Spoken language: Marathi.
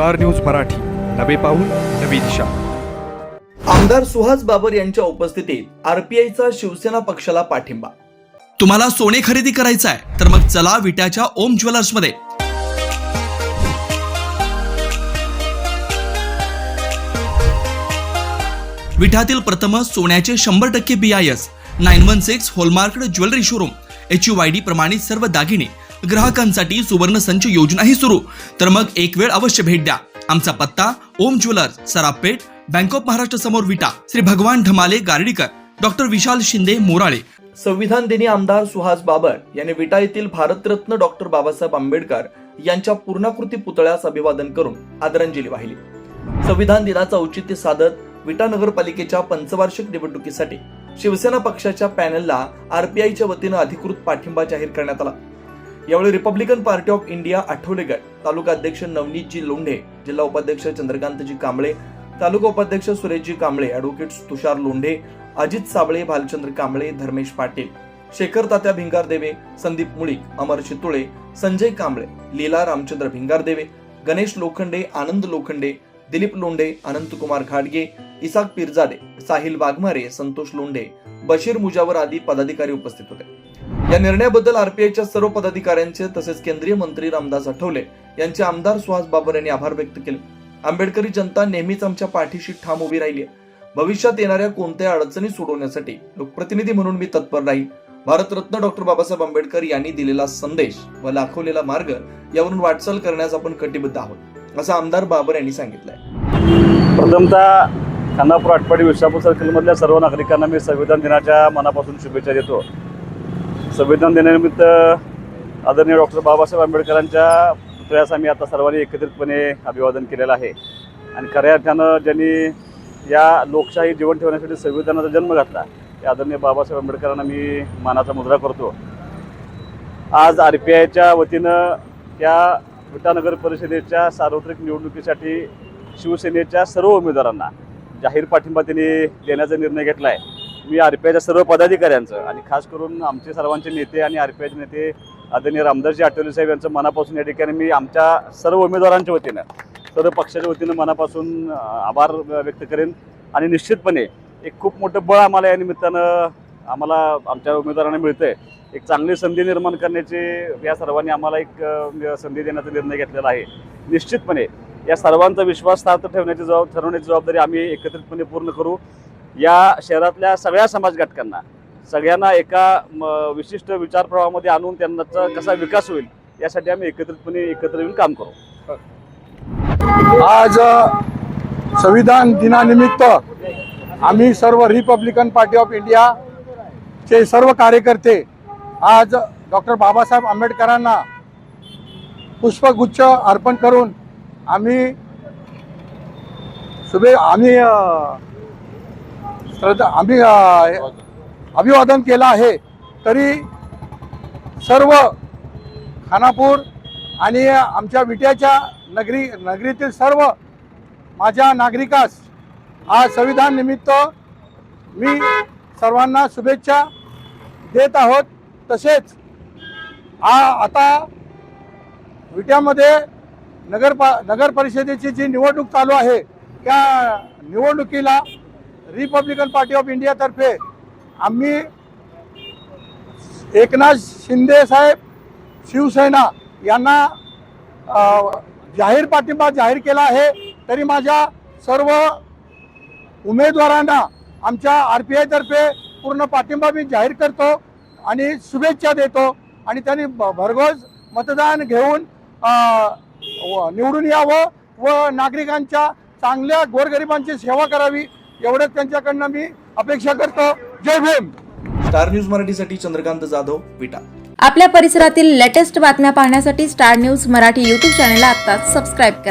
Star news Marathi. नवे पाऊल नवी दिशा. आमदार सुहास बाबर यांच्या उपस्थितीत आरपीआयचा शिवसेना पक्षाला पाठिंबा. तुम्हाला सोने खरेदी करायचं आहे तर मग चला विट्याच्या ओम ज्वेलर्समध्ये. विट्यातील प्रथम सोन्याचे शंभर टक्के B I S nine one six hallmark jewellery showroom H U Y D प्रमाणित सर्व दागिने ग्राहकांसाठी सुवर्ण संच योजनाही सुरू. तर मग एक वेळ अवश्य भेट द्या. आमचा पत्ता Om jewellers Sarapeth bank of Maharashtra समोर विटा श्री भगवान ढमाले गार्डीकर डॉक्टर विशाल शिंदे मोराळे. संविधान दिनी आमदार सुहास बाबर यांनी विटा येथील भारतरत्न डॉक्टर बाबासाहेब आंबेडकर यांच्या पूर्णाकृती पुतळ्यास अभिवादन करून आदरांजली वाहिली. संविधान दिनाचं औचित्य साधत विटा नगरपालिकेच्या पंचवार्षिक निवडणुकीसाठी शिवसेना पक्षाच्या पॅनलला आरपीआयच्या वतीनं अधिकृत पाठिंबा जाहीर करण्यात आला. यावेळी Republican Party of India Athawale गट तालुका अध्यक्ष नवनीतजी लोंढे जिल्हा उपाध्यक्ष चंद्रकांतजी कांबळे तालुका उपाध्यक्ष सुरेशजी कांबळे ॲडव्होकेट तुषार लोंढे अजित साबळे भालचंद्र कांबळे धर्मेश पाटील शेखर तात्या भिंगारदेवे संदीप मुळीक अमर चितुळे संजय कांबळे लीला रामचंद्र भिंगारदेवे गणेश लोखंडे आनंद लोखंडे दिलीप लोंढे अनंतकुमार घाडगे इसाक पिरजादे साहिल वाघमारे संतोष लोंढे बशीर मुजावर आदी पदाधिकारी उपस्थित होते. या निर्णयाबद्दल आरपीआयच्या सर्व पदाधिकाऱ्यांचे तसेच केंद्रीय मंत्री रामदास आठवले यांचे आमदार सुहास बाबर यांनी आभार व्यक्त केले. आंबेडकरी जनता नेहमीच आमच्या पाठीशी ठाम उभी राहिली भविष्यात येणाऱ्या कोणत्याही अडचणी सोडवण्यासाठी लोकप्रतिनिधी म्हणून मी तत्पर राहील. भारतरत्न डॉक्टर बाबासाहेब आंबेडकर यांनी दिलेला संदेश व दाखवलेला मार्ग यावरून वाटचाल करण्यास आपण कटिबद्ध आहोत. असं आमदार बाबर यांनी सांगितलंय. प्रथमतः खानापूर आटपाडी विश्रापूर सर्कलमधल्या सर्व नागरिकांना मी संविधान दिनाच्या मनापासून शुभेच्छा देतो. संविधान दिनानिमित्त आदरणीय डॉक्टर बाबासाहेब आंबेडकरांच्या पुतळ्यास आम्ही आता सर्वांनी एकत्रितपणे अभिवादन केलेलं आहे. आणि खऱ्या अर्थानं ज्यांनी या लोकशाही जीवन ठेवण्यासाठी संविधानाचा जन्म घातला त्या आदरणीय बाबासाहेब आंबेडकरांना मी मानाचा मुद्रा करतो. आज आर पी आयच्या वतीनं त्या विटा नगर परिषदेच्या सार्वत्रिक निवडणुकीसाठी शिवसेनेच्या सर्व उमेदवारांना जाहीर पाठिंबा त्यांनी देण्याचा निर्णय घेतला आहे मी आर पी आयच्या सर्व पदाधिकाऱ्यांचं आणि खास करून आमचे सर्वांचे नेते आणि आर पी आयचे नेते आदरणीय रामदासजी आठवले साहेब यांचं मनापासून या ठिकाणी मी आमच्या सर्व उमेदवारांच्या वतीनं सर्व पक्षाच्या वतीनं मनापासून आभार व्यक्त करेन. आणि निश्चितपणे एक खूप मोठं बळ आम्हाला या निमित्तानं आम्हाला आमच्या उमेदवारांना मिळतं आहे एक चांगली संधी निर्माण करण्याची या सर्वांनी आम्हाला एक संधी देण्याचा निर्णय घेतलेला आहे. निश्चितपणे या सर्वांचा विश्वास सार्थ ठेवण्याची जबाब ठरवण्याची जबाबदारी आम्ही एकत्रितपणे पूर्ण करू. या शहरातल्या सगळ्या समाज घटकांना सगळ्यांना एका म, विशिष्ट विचार प्रवाहामध्ये आणून त्यांचा कसा विकास होईल यासाठी आम्ही एकत्रितपणे एकत्र येऊन काम करू. आज संविधान दिनानिमित्त आम्ही सर्व रिपब्लिकन पार्टी ऑफ इंडिया चे सर्व कार्यकर्ते आज डॉक्टर बाबासाहेब आंबेडकरांना पुष्पगुच्छ अर्पण करून आम्ही शुभे आम्ही श्रद्धा आम्ही अभिवादन केलं आहे. तरी सर्व खानापूर आणि आमच्या विट्याच्या नगरी नगरीतील सर्व माझ्या नागरिकास आज संविधान निमित्त मी सर्वांना शुभेच्छा देत आहोत. तसेच आ आता विट्यामध्ये नगर नगर परिषदेची जी निवडणूक चालू आहे त्या निवडणुकीला रिपब्लिकन पार्टी ऑफ इंडियातर्फे आम्ही एकनाथ शिंदे साहेब शिवसेना यांना जाहीर पाठिंबा जाहीर केला आहे. तरी माझ्या सर्व उमेदवारांना आमच्या आर पी आयतर्फे पूर्ण पाठिंबा मी जाहीर करतो आणि शुभेच्छा देतो. आणि त्यांनी भरघोस मतदान घेऊन निवडून यावं व नागरिकांच्या चांगल्या गोरगरिबांची सेवा करावी एवढंच त्यांच्याकडनं मी अपेक्षा करतो. जय भीम! स्टार न्यूज मराठीसाठी चंद्रकांत जाधव विटा. आपल्या परिसरातील लेटेस्ट बातम्या पाहण्यासाठी स्टार न्यूज मराठी यूट्यूब चॅनलला आत्ताच सबस्क्राईब करा.